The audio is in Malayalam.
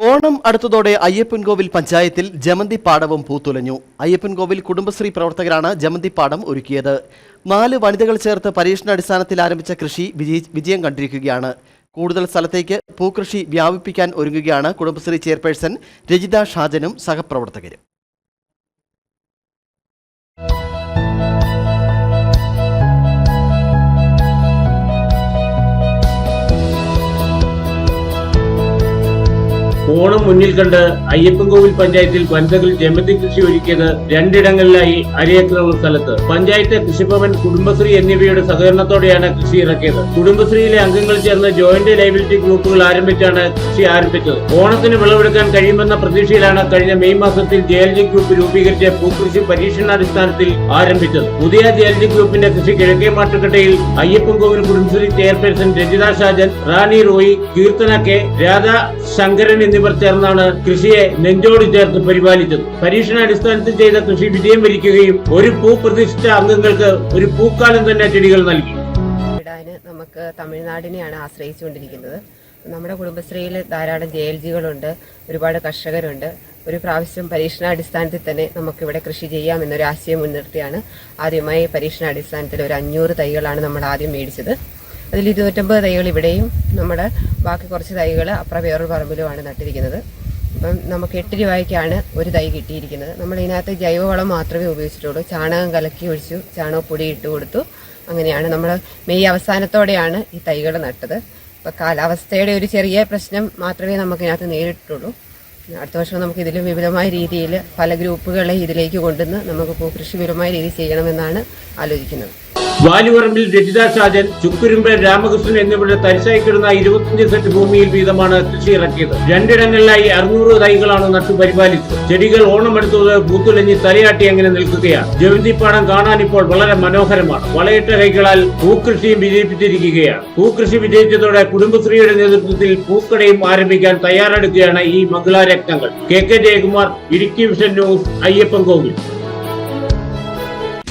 ഓണം അടുത്തതോടെ അയ്യപ്പൻകോവിൽ പഞ്ചായത്തിൽ ജമന്തി പാടവും പൂത്തുലഞ്ഞു. അയ്യപ്പൻകോവിൽ കുടുംബശ്രീ പ്രവർത്തകരാണ് ജമന്തി പാടം ഒരുക്കിയത്. നാല് വനിതകൾ ചേർത്ത് പരീക്ഷണാടിസ്ഥാനത്തിൽ ആരംഭിച്ച കൃഷി വിജയം കണ്ടിരിക്കുകയാണ്. കൂടുതൽ സ്ഥലത്തേക്ക് പൂക്കൃഷി വ്യാപിപ്പിക്കാൻ ഒരുങ്ങുകയാണ് കുടുംബശ്രീ ചെയർപേഴ്സൺ രജിത ഷാജനും സഹപ്രവർത്തകരും. ഓണം മുന്നിൽ കണ്ട് അയ്യപ്പൻകോവിൽ പഞ്ചായത്തിൽ വനിതകൾ ജമന്തി കൃഷി ഒരുക്കിയത് രണ്ടിടങ്ങളിലായി അരയേക്കറവ് സ്ഥലത്ത്. പഞ്ചായത്ത് കൃഷിഭവൻ കുടുംബശ്രീ എന്നിവയുടെ സഹകരണത്തോടെയാണ് കൃഷി ഇറക്കിയത്. കുടുംബശ്രീയിലെ അംഗങ്ങൾ ചേർന്ന് ജോയിന്റ് ലൈബിലിറ്റി ഗ്രൂപ്പുകൾ ആരംഭിച്ചാണ് കൃഷി ആരംഭിച്ചത്. ഓണത്തിന് വിളവെടുക്കാൻ കഴിയുമെന്ന പ്രതീക്ഷയിലാണ് കഴിഞ്ഞ മെയ് മാസത്തിൽ ജെ എൽ ജി ഗ്രൂപ്പ് രൂപീകരിച്ച പൂക്കൃഷി പരീക്ഷണാടിസ്ഥാനത്തിൽ ആരംഭിച്ചത്. പുതിയ ജെ എൽ ജി ഗ്രൂപ്പിന്റെ കൃഷി കിഴക്കേ മാട്ടുകട്ടയിൽ അയ്യപ്പൻകോവിൽ കുടുംബശ്രീ ചെയർപേഴ്സൺ രജിത ഷാജൻ റാണി റോയി കീർത്തന കെ രാധ ശങ്കരൻ എന്നിവർ ചേർന്നാണ് കൃഷിയെ നെഞ്ചോട് ചേർത്ത് പരിപാലിച്ചത്. പരീക്ഷണാടിസ്ഥാനത്തിൽ ചെയ്ത കൃഷി വിജയം വരിക്കുകയും ഒരു പൂ പ്രതിഷ്ഠിച്ച അംഗങ്ങൾക്ക് ഒരു പൂക്കാലം തന്നെ ചെടികൾ നൽകി. നമുക്ക് തമിഴ്നാടിനെയാണ് ആശ്രയിച്ചുകൊണ്ടിരിക്കുന്നത്. നമ്മുടെ കുടുംബശ്രീയിൽ ധാരാളം ജെ എൽ ജികളുണ്ട് ഒരുപാട് കർഷകരുണ്ട്. ഒരു പ്രാവശ്യം പരീക്ഷണാടിസ്ഥാനത്തിൽ തന്നെ നമുക്കിവിടെ കൃഷി ചെയ്യാം എന്നൊരു ആശയം മുൻനിർത്തിയാണ് ആദ്യമായി പരീക്ഷണാടിസ്ഥാനത്തിൽ ഒരു അഞ്ഞൂറ് തൈകളാണ് നമ്മൾ ആദ്യം മേടിച്ചത്. അതിൽ ഇരുന്നൂറ്റമ്പത് തൈകൾ ഇവിടെയും നമ്മുടെ ബാക്കി കുറച്ച് തൈകൾ അപ്പുറം വേറൊരു പറമ്പിലുമാണ് നട്ടിരിക്കുന്നത്. അപ്പം നമുക്ക് എട്ട് രൂപയ്ക്കാണ് ഒരു തൈ കിട്ടിയിരിക്കുന്നത്. നമ്മൾ ഇതിനകത്ത് ജൈവവളം മാത്രമേ ഉപയോഗിച്ചിട്ടുള്ളൂ. ചാണകം കലക്കി ഒഴിച്ചു ചാണകപ്പൊടി ഇട്ട് കൊടുത്തു. അങ്ങനെയാണ് നമ്മൾ മെയ് അവസാനത്തോടെയാണ് ഈ തൈകൾ നട്ടത്. അപ്പോൾ കാലാവസ്ഥയുടെ ഒരു ചെറിയ പ്രശ്നം മാത്രമേ നമുക്കിതിനകത്ത് നേരിട്ടുള്ളൂ. അടുത്ത വർഷം നമുക്ക് ഇതിലും വിപുലമായ രീതിയിൽ പല ഗ്രൂപ്പുകളെ ഇതിലേക്ക് കൊണ്ടുവന്ന് നമുക്ക് കൃഷി വിപുലമായ രീതിയിൽ ചെയ്യണമെന്നാണ് ആലോചിക്കുന്നത്. വാലുപറമ്പിൽ രജിത ഷാജൻ ചുക്കുരുമ്പൻ രാമകൃഷ്ണൻ എന്നിവരുടെ തരിശായി കിടന്ന ഇരുപത്തിയഞ്ച് സെന്റ് ഭൂമിയിൽ വീതമാണ് കൃഷി ഇറക്കിയത് രണ്ടിടങ്ങളിലായി അറുന്നൂറ് തൈകളാണ് നട്ടു പരിപാലിച്ചത് ചെടികൾ ഓണമെടുത്തത് പൂത്തുലഞ്ഞ് തലയാട്ടി അങ്ങനെ നിൽക്കുകയാണ്. ജവന്തിപ്പാടം കാണാൻ ഇപ്പോൾ വളരെ മനോഹരമാണ്. വളയിട്ട കൈകളാൽ പൂക്കൃഷിയും വിജയിപ്പിച്ചിരിക്കുകയാണ്. പൂക്കൃഷി വിജയിച്ചതോടെ കുടുംബശ്രീയുടെ നേതൃത്വത്തിൽ പൂക്കടയും ആരംഭിക്കാൻ തയ്യാറെടുക്കുകയാണ് ഈ മംഗളാരത്നങ്ങൾ. K K Jayakumar Idukki vision news Ayyappancoil